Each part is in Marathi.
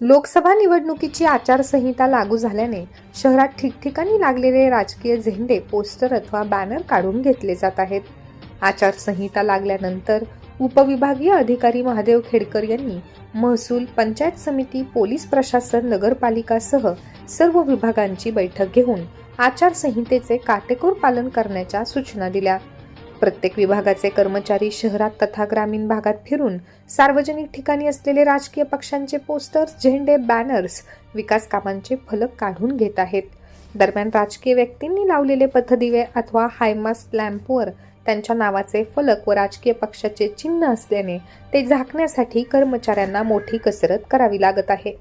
लोकसभा निवडणुकीची आचारसंहिता लागू झाल्याने शहरात ठिकठिकाणी लागलेले राजकीय झेंडे पोस्टर अथवा बॅनर काढून घेतले जात आहेत. आचारसंहिता लागल्यानंतर उपविभागीय अधिकारी महादेव खेडकर यांनी महसूल पंचायत समिती पोलीस प्रशासन नगरपालिकासह सर्व विभागांची बैठक घेऊन आचारसंहितेचे काटेकोर पालन करण्याच्या सूचना दिल्या. प्रत्येक विभागाचे कर्मचारी शहरात तथा ग्रामीण भागात फिरून सार्वजनिक ठिकाणी असलेले राजकीय पक्षांचे पोस्टर्स झेंडे बॅनर्स विकास कामांचे फलक काढून घेत आहेत. दरम्यान राजकीय व्यक्तींनी लावलेले पथदिवे अथवा हायमास लॅम्पवर त्यांच्या नावाचे फलक व राजकीय पक्षाचे चिन्ह असल्याने ते झाकण्यासाठी कर्मचाऱ्यांना मोठी कसरत करावी लागत आहे.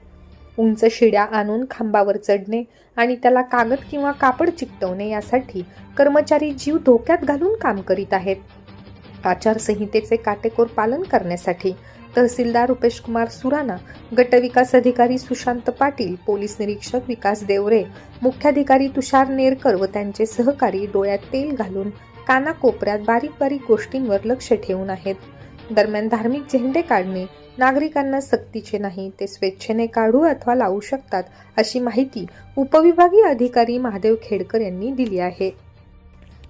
उंच शिड्या आणून खांबावर चढणे आणि त्याला कागद किंवा कापड चिकटवणे यासाठी कर्मचारी जीव धोक्यात घालून काम करीत आहेत. आचारसंहितेचे काटेकोर पालन करण्यासाठी तहसीलदार रुपेश कुमार सुराणा गटविकास अधिकारी सुशांत पाटील पोलीस निरीक्षक विकास देवरे मुख्याधिकारी तुषार नेरकर व त्यांचे सहकारी डोळ्यात तेल घालून कानाकोपऱ्यात बारीक बारीक गोष्टींवर लक्ष ठेवून आहेत. दरम्यान धार्मिक झेंडे काढणे नागरिकांना सक्तीचे नाही ते स्वेच्छेने काढू अथवा लावू शकतात अशी माहिती उपविभागीय अधिकारी महादेव खेडकर यांनी दिली आहे.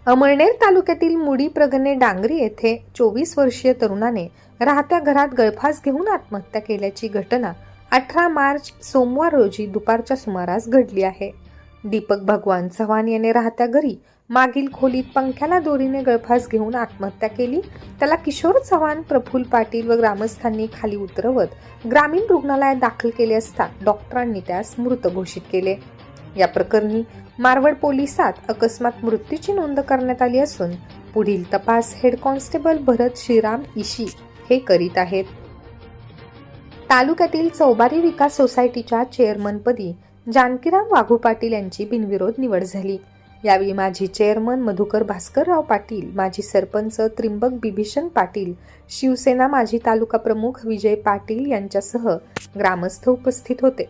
अमळनेर तालुक्यातील मुडी प्रगणे डांगरी येथे चोवीस वर्षीय तरुणाने राहत्या घरात गळफास घेऊन आत्महत्या केल्याची घटना अठरा मार्च सोमवार रोजी दुपारच्या सुमारास घडली आहे. दीपक भगवान चव्हाण याने राहत्या घरी मागील खोलीत पंख्याला दोरीने गळफास घेऊन आत्महत्या केली. त्याला किशोर चव्हाण प्रफुल्ल पाटील व ग्रामस्थांनी खाली उतरवत ग्रामीण रुग्णालयात दाखल केले असता डॉक्टरांनी त्यास मृत घोषित केले. या प्रकरणी मारवड पोलिसात अकस्मात मृत्यूची नोंद करण्यात आली असून पुढील तपास हेड कॉन्स्टेबल भरत श्रीराम इशी हे करीत आहेत. तालुक्यातील चौबारी विकास सोसायटीच्या चेअरमनपदी जानकीराम वाघू पाटील यांची बिनविरोध निवड झाली. यावेळी माजी चेअरमन मधुकर भास्करराव पाटील माजी सरपंच त्रिंबक बिभीषण पाटील शिवसेना माजी तालुका प्रमुख विजय पाटील यांच्यासह ग्रामस्थ उपस्थित होते.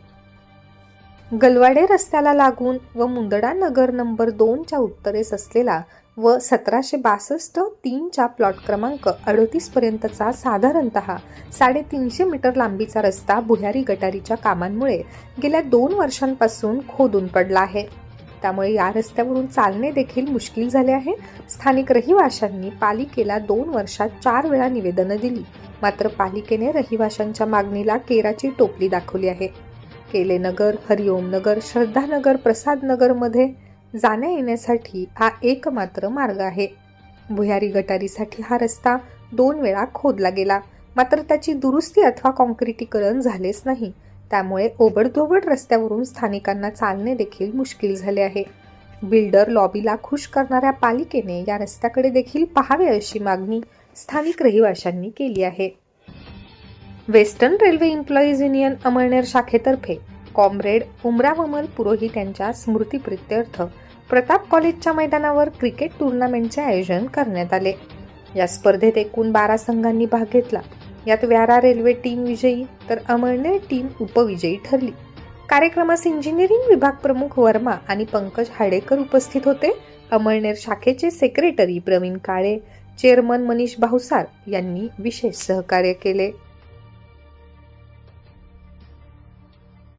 गलवाडे रस्त्याला लागून व मुंदडा नगर नंबर दोनच्या उत्तरेस असलेला व सतराशे बासष्ट तीनच्या प्लॉट क्रमांक अडतीसपर्यंतचा साधारणत साडेतीनशे मीटर लांबीचा रस्ता भुयारी गटारीच्या कामांमुळे गेल्या दोन वर्षांपासून खोदून पडला आहे. त्यामुळे या रस्त्यावरून चालणे देखील मुश्किल झाले आहे. स्थानिक रहिवाशांनी पालिकेला दोन वर्षात चार वेळा निवेदनं दिली. मात्र पालिकेने रहिवाशांच्या मागणीला केराची टोपली दाखवली आहे. केले नगर हरिओम नगर श्रद्धानगर प्रसादनगरमध्ये जाण्या येण्यासाठी हा एकमात्र मार्ग आहे. भुयारी गटारीसाठी हा रस्ता दोन वेळा खोदला गेला. मात्र त्याची दुरुस्ती अथवा कॉन्क्रिटीकरण झालेच नाही. त्यामुळे ओबडधोबड रस्त्यावरून स्थानिकांना चालणे देखील मुश्किल झाले आहे. बिल्डर लॉबीला खुश करणाऱ्या पालिकेने या रस्त्याकडे देखील पाहावे अशी मागणी स्थानिक रहिवाशांनी केली आहे. Western railway employees union Amalner शाखेतर्फे कॉम्रेड उमरावमल पुरोहित यांच्या स्मृतीप्रित्यर्थ प्रताप कॉलेजच्या मैदानावर क्रिकेट टुर्नामेंटचे आयोजन करण्यात आले. या स्पर्धेत एकूण बारा संघांनी भाग घेतला. यात व्यारा रेल्वे टीम विजयी तर अमळनेर टीम उपविजयी ठरली. कार्यक्रमास इंजिनिअरिंग विभाग प्रमुख वर्मा आणि पंकज हाडेकर उपस्थित होते. अमळनेर शाखेचे सेक्रेटरी प्रवीण काळे चेअरमन मनीष भाऊसार यांनी विशेष सहकार्य केले.